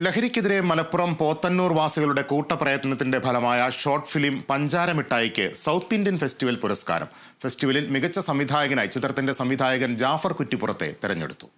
ലഹരിക്കെതിരെ മലപ്പുറം പോത്തന്നൂർ വാസികളുടെ കൂട്ടപ്രയത്നത്തിന്റെ ഫലമായ ഷോർട്ട് ഫിലിം പഞ്ചാരമിട്ടായിക്ക് സൗത്ത് ഇന്ത്യൻ ഫെസ്റ്റിവൽ പുരസ്കാരം. ഫെസ്റ്റിവലിൽ മികച്ച സംവിധായകനായി ചിത്രത്തിന്റെ സംവിധായകൻ ജാഫർ കുറ്റിപ്പുറത്തെ തെരഞ്ഞെടുത്തു.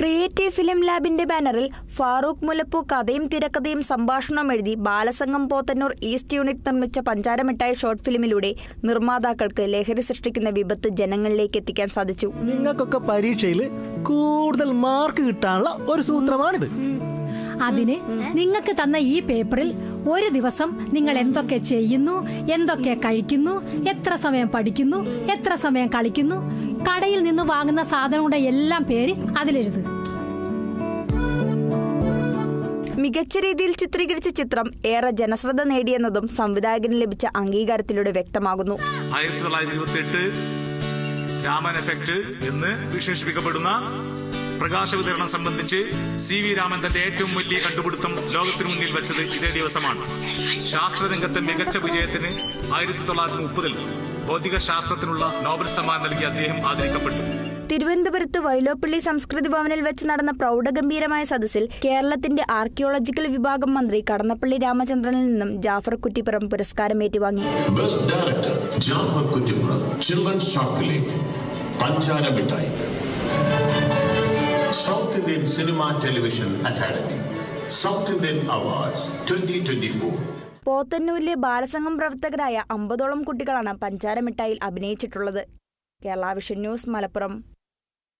ക്രിയേറ്റീവ് ഫിലിം ലാബിന്റെ ബാനറിൽ ഫാറൂഖ് മുലപ്പു കഥയും തിരക്കഥയും സംഭാഷണവും എഴുതി ബാലസംഘം പോത്തന്നൂർ ഈസ്റ്റ് യൂണിറ്റ് നിർമ്മിച്ച പഞ്ചാരമിട്ടായ ഷോർട്ട് ഫിലിമിലൂടെ നിർമ്മാതാക്കൾക്ക് ലഹരി സൃഷ്ടിക്കുന്ന വിപത്ത് ജനങ്ങളിലേക്ക് എത്തിക്കാൻ സാധിച്ചു. നിങ്ങൾക്കൊക്കെ പരീക്ഷയിൽ കൂടുതൽ മാർക്ക് കിട്ടാനുള്ള ഒരു സൂത്രമാണിത്. അതിന് നിങ്ങൾക്ക് തന്ന ഈ പേപ്പറിൽ ഒരു ദിവസം നിങ്ങൾ എന്തൊക്കെ ചെയ്യുന്നു എന്തൊക്കെ കഴിക്കുന്നു എത്ര സമയം പഠിക്കുന്നു എത്ര സമയം കളിക്കുന്നു കടയിൽ നിന്ന് വാങ്ങുന്ന സാധനങ്ങളുടെ എല്ലാം പേര് അതിലെഴുത്. മികച്ച രീതിയിൽ ചിത്രീകരിച്ച ചിത്രം ഏറെ ജനശ്രദ്ധ നേടിയെന്നതും സംവിധായകന് ലഭിച്ച അംഗീകാരത്തിലൂടെ വ്യക്തമാകുന്നു. ആയിരത്തി തൊള്ളായിരത്തി ഇരുപത്തി എട്ട് രാമൻ എഫക്ട് എന്ന് വിശേഷിപ്പിക്കപ്പെടുന്ന പ്രകാശ വിതരണം സംബന്ധിച്ച് സി വി രാമൻ തന്റെ ഏറ്റവും വലിയ കണ്ടുപിടുത്തം ലോകത്തിന് മുന്നിൽ വെച്ചത് ഇതേ ദിവസമാണ്. ശാസ്ത്രരംഗത്തെ മികച്ച വിജയത്തിന് ആയിരത്തി തൊള്ളായിരത്തി മുപ്പതിൽ ഭൗതിക ശാസ്ത്രത്തിനുള്ള നോബൽ സമ്മാനം നൽകി അദ്ദേഹം ആദരിക്കപ്പെട്ടു. തിരുവനന്തപുരത്ത് വൈലോപ്പള്ളി സംസ്കൃതി ഭവനിൽ വെച്ച് നടന്ന പ്രൗഢഗംഭീരമായ സദസ്സിൽ കേരളത്തിന്റെ ആർക്കിയോളജിക്കൽ വിഭാഗം മന്ത്രി കടന്നപ്പള്ളി രാമചന്ദ്രനിൽ നിന്നും ജാഫർ കുറ്റിപ്പുറം പുരസ്കാരം ഏറ്റുവാങ്ങി. Mittai South Indian Cinema Television Academy South 2024 പോത്തന്നൂരിലെ Balasangham പ്രവർത്തകരായ അമ്പതോളം കുട്ടികളാണ് പഞ്ചാരമിഠായിൽ അഭിനയിച്ചിട്ടുള്ളത്. Kerala vision news Malappuram.